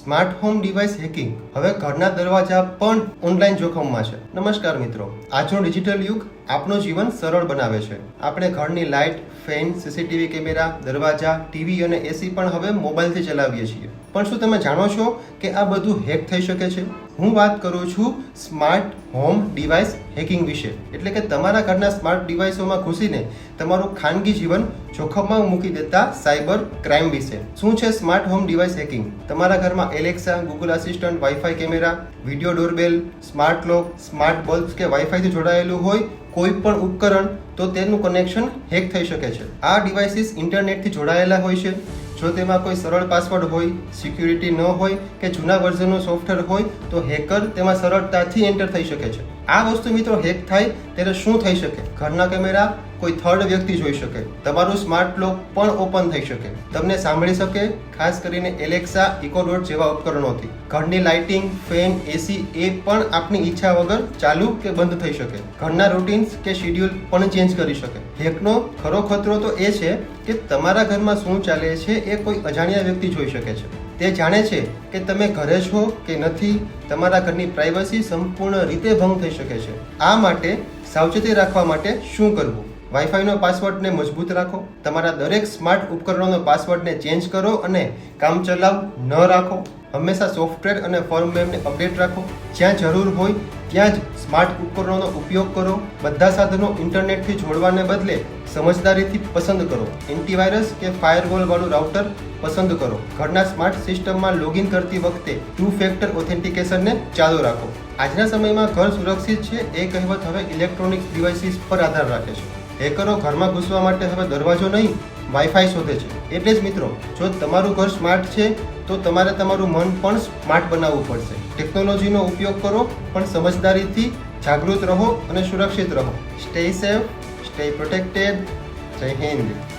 Smart home device hacking હવે ઘરના દરવાજા પણ ઓનલાઈન જોખમમાં છે. નમસ્કાર મિત્રો આજનો ડિજિટલ યુગ આપણું જીવન સરળ બનાવે છે. આપણે ઘરની લાઇટ, ફેન, સીસીટીવી કેમેરા, દરવાજા, ટીવી અને એસી પણ હવે મોબાઈલથી ચલાવીએ છીએ. પણ શું તમે જાણો છો કે આ બધું હેક થઈ શકે છે? હું વાત કરું છું સ્માર્ટ હોમ ડિવાઇસ હેકિંગ વિશે. એટલે કે તમારા ઘરના સ્માર્ટ ડિવાઇસોમાં ઘૂસીને તમારું ખાનગી જીવન જોખમમાં મૂકી દેતા સાયબર ક્રાઇમ વિશે. શું છે સ્માર્ટ હોમ ડિવાઇસ હેકિંગ? તમારા ઘરમાં Alexa, Google assistant wifi camera, video doorbell, smart lock, smart bulbs કે વાઈફાઈથી જોડાયેલું હોય કોઈ પણ ઉપકરણ, તો તેનું કનેક્શન હેક થઈ શકે છે. આ ડિવાઇસીસ ઇન્ટરનેટથી જોડાયેલા હોય છે. જો તેમાં કોઈ સરળ પાસવર્ડ હોય સિક્યુરિટી ન હોય કે જૂના વર્ઝનનું સોફ્ટવેર હોય, તો હેકર તેમાં સરળતાથી એન્ટર થઈ શકે છે. આ વસ્તુ મિત્રો હેક થાય ત્યારે શું થઈ શકે? ઘરના કેમેરા કોઈ થર્ડ વ્યક્તિ જોઈ શકે. તમારું સ્માર્ટ લોક પણ ઓપન થઈ શકે. તમને સાંભળી શકે, ખાસ કરીને એલેક્સા ઇકોડોટ જેવા ઉપકરણોથી. ઘરની લાઇટિંગ ફેન એસી એ પણ આપની ઈચ્છા વગર ચાલુ કે બંધ થઈ શકે. ઘરના રૂટીન્સ કે શેડ્યુલ પણ ચેન્જ કરી શકે. હેકનો ખરો ખતરો તો એ છે કે તમારા ઘરમાં શું ચાલે છે એ કોઈ અજાણ્યા વ્યક્તિ જોઈ શકે છે. તે જાણે છે કે તમે ઘરે છો કે નથી, તમારા ઘરની પ્રાઇવસી સંપૂર્ણ રીતે ભંગ થઈ શકે છે. આ માટે સાવચેતી રાખવા માટે શું કરવું? વાઈફાઈનો પાસવર્ડને મજબૂત રાખો. તમારા દરેક સ્માર્ટ ઉપકરણોનો પાસવર્ડને ચેન્જ કરો અને કામચલાઉ ન રાખો. હંમેશા સોફ્ટવેર અને ફર્મવેરને અપડેટ રાખો. જ્યાં જરૂર હોય ત્યાં જ સ્માર્ટ ઉપકરણોનો ઉપયોગ કરો. બધા સાધનો ઇન્ટરનેટથી જોડવાને બદલે સમજદારીથી પસંદ કરો. એન્ટીવાયરસ કે ફાયરવોલ વાળું રાઉટર પસંદ કરો. ઘરના સ્માર્ટ સિસ્ટમમાં લોગિન કરતી વખતે ટુ ફેક્ટર ઓથેન્ટિકેશનને ચાલુ રાખો. આજના સમયમાં ઘર સુરક્ષિત છે એ કહેવત હવે ઇલેક્ટ્રોનિક ડિવાઇસીસ પર આધાર રાખે છે. હેકરો ઘરમાં ઘૂસવા માટે હવે દરવાજો નહીં વાઈફાઈ શોધે છે. એટલે જ મિત્રો, જો તમારું ઘર સ્માર્ટ છે, તો તમારે તમારું મન પણ સ્માર્ટ બનાવવું પડશે. ટેકનોલોજીનો ઉપયોગ કરો, પણ સમજદારીથી જાગૃત રહો અને સુરક્ષિત રહો. સ્ટે સેફ સ્ટે પ્રોટેક્ટેડ જય હિન્દ.